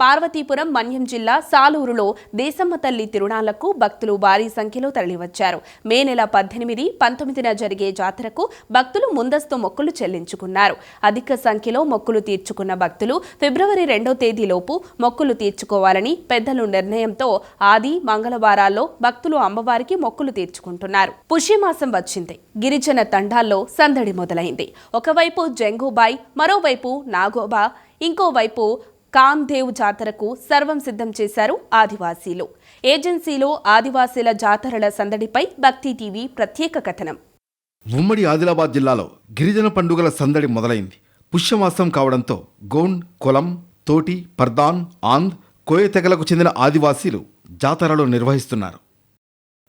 పార్వతీపురం మన్యం జిల్లా సాలూరులో దేశమ్మ తల్లి తిరుణాలకు భక్తులు భారీ సంఖ్యలో తరలివచ్చారు. మే నెల పద్దెనిమిది పంతొమ్మిదిన జరిగే జాతరకు భక్తులు ముందస్తు మొక్కులు చెల్లించుకున్నారు. అధిక సంఖ్యలో మొక్కులు తీర్చుకున్న భక్తులు ఫిబ్రవరి రెండో తేదీలోపు మొక్కులు తీర్చుకోవాలని పెద్దలు నిర్ణయంతో ఆది మంగళవారాల్లో భక్తులు అమ్మవారికి మొక్కులు తీర్చుకుంటున్నారు. పుష్యమాసం వచ్చింది. గిరిజన తండాల్లో సందడి మొదలైంది. ఒకవైపు జంగూబాయ్ మరోవైపు నాగోబా ఇంకోవైపు కామ్దేవ్ జాతరకు సర్వం సిద్ధం చేశారు ఆదివాసీలు. ఏజెన్సీలో ఆదివాసీల జాతరల సందడిపై భక్తి టీవీ ప్రత్యేక కథనం. ఉమ్మడి ఆదిలాబాద్ జిల్లాలో గిరిజన పండుగల సందడి మొదలైంది. పుష్యమాసం కావడంతో గోండ్ కొలం తోటి పర్దాన్ ఆంద్ కోయ తెగలకు చెందిన ఆదివాసీలు జాతరలు నిర్వహిస్తున్నారు.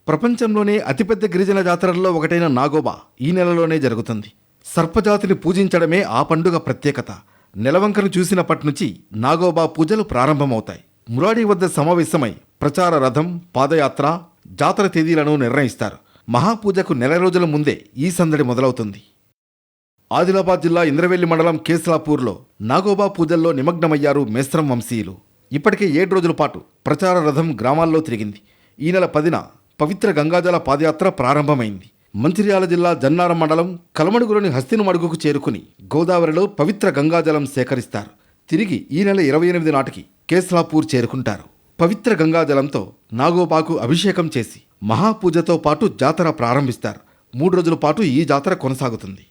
ప్రపంచంలోనే అతిపెద్ద గిరిజన జాతరల్లో ఒకటైన నాగోబా ఈ నెలలోనే జరుగుతుంది. సర్పజాతిని పూజించడమే ఆ పండుగ ప్రత్యేకత. నెలవంకను చూసినప్పటి నుంచి నాగోబా పూజలు ప్రారంభమవుతాయి. మురాడి వద్ద సమావేశమై ప్రచార రథం పాదయాత్ర జాతర తేదీలను నిర్ణయిస్తారు. మహాపూజకు నెల రోజుల ముందే ఈ సందడి మొదలవుతుంది. ఆదిలాబాద్ జిల్లా ఇంద్రవెల్లి మండలం కేస్లాపూర్లో నాగోబా పూజల్లో నిమగ్నమయ్యారు మేస్త్రం వంశీయులు. ఇప్పటికే ఏడు రోజుల పాటు ప్రచార రథం గ్రామాల్లో తిరిగింది. ఈ నెల పదిన పవిత్ర గంగాజల పాదయాత్ర ప్రారంభమైంది. మంచిర్యాల జిల్లా జన్నారం మండలం కలమడుగులోని హస్తినమడుగుకు చేరుకుని గోదావరిలో పవిత్ర గంగాజలం సేకరిస్తారు. తిరిగి ఈ నెల ఇరవై ఎనిమిది నాటికి కేస్లాపూర్ చేరుకుంటారు. పవిత్ర గంగాజలంతో నాగోపాకు అభిషేకం చేసి మహాపూజతో పాటు జాతర ప్రారంభిస్తారు. మూడు రోజుల పాటు ఈ జాతర కొనసాగుతుంది.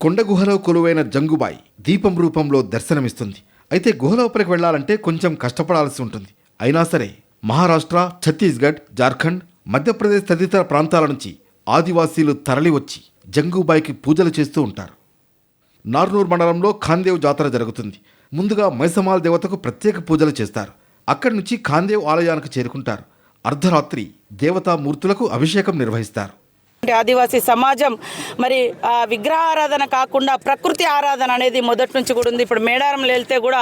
కొండగుహలో కొలువైన జంగుబాయ్ దీపం రూపంలో దర్శనమిస్తుంది. అయితే గుహ లోపలికి వెళ్ళాలంటే కొంచెం కష్టపడాల్సి ఉంటుంది. అయినా సరే మహారాష్ట్ర ఛత్తీస్గఢ్ జార్ఖండ్ మధ్యప్రదేశ్ తదితర ప్రాంతాల నుంచి ఆదివాసీలు తరలివచ్చి జంగుబాయికి పూజలు చేస్తూ ఉంటారు. నార్నూర్ మండలంలో ఖాందేవ్ జాతర జరుగుతుంది. ముందుగా మైసమాల్ దేవతకు ప్రత్యేక పూజలు చేస్తారు. అక్కడి నుంచి ఖాందేవ్ ఆలయానికి చేరుకుంటారు. అర్ధరాత్రి దేవతామూర్తులకు అభిషేకం నిర్వహిస్తారు. ఉన్నటువంటి ఆదివాసీ సమాజం. మరి ఆ విగ్రహారాధన కాకుండా ప్రకృతి ఆరాధన అనేది మొదటి నుంచి కూడా ఉంది. ఇప్పుడు మేడారంలో వెళ్తే కూడా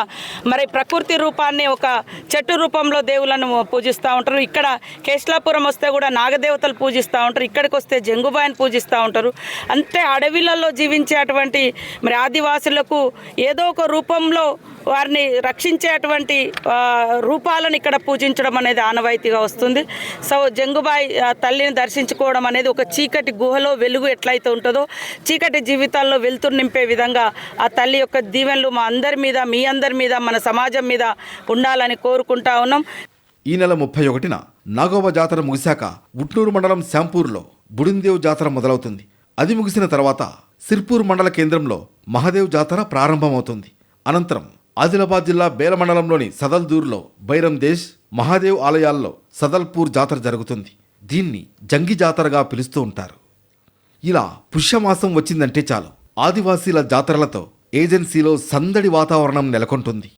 మరి ప్రకృతి రూపాన్ని ఒక చెట్టు రూపంలో దేవులను పూజిస్తూ ఉంటారు. ఇక్కడ కేశలాపురం వస్తే కూడా నాగదేవతలు పూజిస్తూ ఉంటారు. ఇక్కడికి వస్తే జంగుబాయిని పూజిస్తూ ఉంటారు. అంతే అడవిలలో జీవించేటువంటి మరి ఆదివాసులకు ఏదో ఒక రూపంలో వారిని రక్షించేటువంటి రూపాలను ఇక్కడ పూజించడం అనేది ఆనవాయితీగా వస్తుంది. సో జంగుబాయి ఆ, తల్లిని దర్శించుకోవడం అనేది ఒక చీకటి గుహలో వెలుగు ఎట్లయితే ఉంటుందో చీకటి జీవితాల్లో వెలుతురు నింపే విధంగా ఆ తల్లి యొక్క దీవెనలు మా అందరి మీద మీ అందరి మీద మన సమాజం మీద ఉండాలని కోరుకుంటా ఉన్నాం. ఈ నెల ముప్పై ఒకటిన నాగోబ జాతర ముగిశాక ఉట్నూరు మండలం శాంపూర్లో బుడిందేవ్ జాతర మొదలవుతుంది. అది ముగిసిన తర్వాత సిర్పూర్ మండల కేంద్రంలో మహాదేవ్ జాతర ప్రారంభమవుతుంది. అనంతరం ఆదిలాబాద్ జిల్లా బేల మండలంలోని సదల్దూర్లో బైరందేశ్ మహాదేవ్ ఆలయాల్లో సదల్పూర్ జాతర జరుగుతుంది. దీన్ని జంగి జాతరగా పిలుస్తూ ఉంటారు. ఇలా పుష్యమాసం వచ్చిందంటే చాలు. ఆదివాసీల జాతరలతో ఏజెన్సీలో సందడి వాతావరణం నెలకొంటుంది.